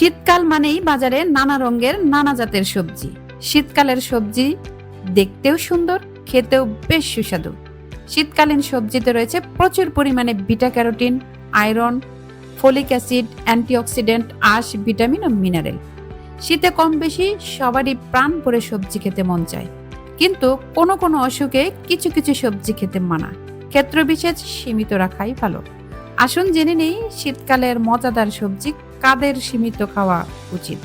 শীতকাল মানেই বাজারে নানা রঙের নানা জাতের সবজি। শীতকালের সবজি দেখতেও সুন্দর, খেতেও বেশ সুস্বাদু। শীতকালীন সবজিতে রয়েছে প্রচুর পরিমাণে beta carotene, iron, folic acid, antioxidant, আঁশ, ভিটামিন ও মিনারেল। শীতে কম বেশি সবারই প্রাণ ভরে সবজি খেতে মন চায়। কিন্তু কোনো কোনো অসুখে কিছু কিছু সবজি খেতে মানা। ক্ষেত্রবিশেষ সীমিত রাখাই ভালো। আসুন জেনে নেই শীতকালের মজাদার সবজি কাদের সীমিত খাওয়া উচিত?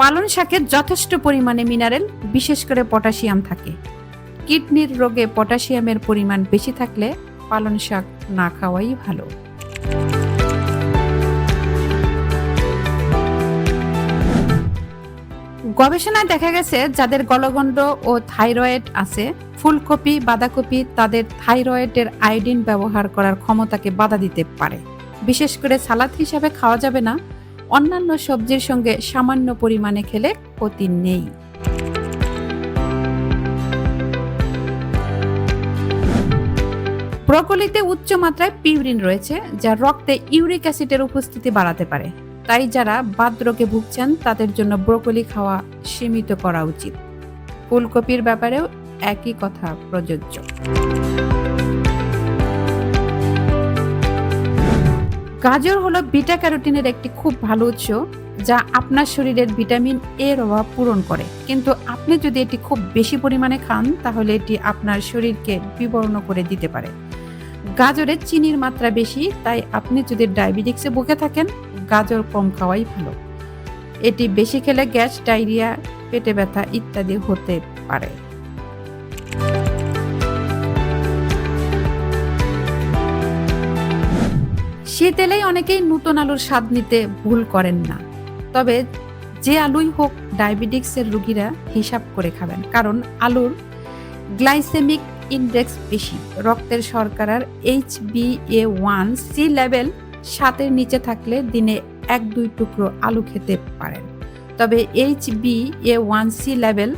পালন শাকে যথেষ্ট পরিমাণে মিনারেল, বিশেষ করে পটাশিয়াম থাকে। কিডনির রোগে পটাশিয়ামের পরিমাণ বেশি থাকলে পালন শাক না খাওয়াই ভালো। গবেষণায় দেখা গেছে যাদের গলগণ্ড ও থাইরয়েড আছে, ফুলকপি, বাঁধাকপি তাদের থাইরয়েডের আয়োডিন ব্যবহার করার ক্ষমতাকে বাধা দিতে পারে। বিশেষ করে সালাদ হিসাবে খাওয়া যাবে না, অন্যান্য সবজির সঙ্গে সামান্য পরিমাণে খেলে ক্ষতি নেই। ব্রকলিতে উচ্চ মাত্রায় পিউরিন রয়েছে, যা রক্তে ইউরিক অ্যাসিডের উপস্থিতি বাড়াতে পারে। তাই যারা বাত রোগে ভুগছেন, তাদের জন্য ব্রোকলি খাওয়া সীমিত করা উচিত। ফুলকপির ব্যাপারেও একই কথা প্রযোজ্য। গাজর হলো বিটা ক্যারোটিনের একটি খুব ভালো উৎস, যা আপনার শরীরের ভিটামিন এর অভাব পূরণ করে। কিন্তু আপনি যদি এটি খুব বেশি পরিমাণে খান, তাহলে এটি আপনার শরীরকে বিবর্ণ করে দিতে পারে। গাজরে চিনির মাত্রা বেশি, তাই আপনি যদি ডায়াবেটিক্সে ভুগে থাকেন গাজর কম খাওয়াই ভালো। এটি বেশি খেলে গ্যাস, ডায়রিয়া, পেটে ব্যথা ইত্যাদি হতে পারে। শীত এলেই অনেকেই নতুন আলুর স্বাদ নিতে ভুল করেন না। তবে যে আলুই হোক, ডায়াবেটিক্সের রোগীরা হিসাব করে খাবেন। কারণ আলুর গ্লাইসেমিক ইন্ডেক্স বেশি। রক্তের শর্করার H B A one C level সাতের নিচে থাকলে দিনে এক দুই টুকরো আলু খেতে পারেন। তবে H B A one C level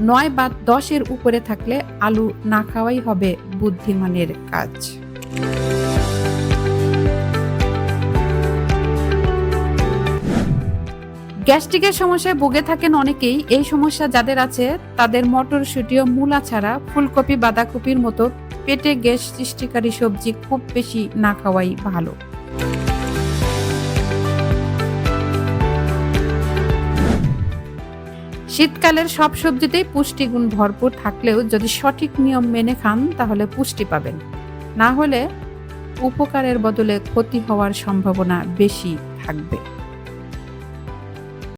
নয় বা দশের উপরে থাকলে আলু না খাওয়াই হবে বুদ্ধিমানের কাজ। গ্যাস্ট্রিকের সমস্যায় ভুগে থাকেন অনেকেই। এই সমস্যা যাদের আছে, তাদের মটরশুঁটি ও মূলা ছাড়া ফুলকপি, বাঁধাকপির মতো পেটে গ্যাস সৃষ্টিকারী সবজি খুব বেশি না খাওয়াই ভালো। শীতকালের সব সবজিতেই পুষ্টিগুণ ভরপুর থাকলেও যদি সঠিক নিয়ম মেনে খান, তাহলে পুষ্টি পাবেন। না হলে উপকারের বদলে ক্ষতি হওয়ার সম্ভাবনা বেশি থাকবে।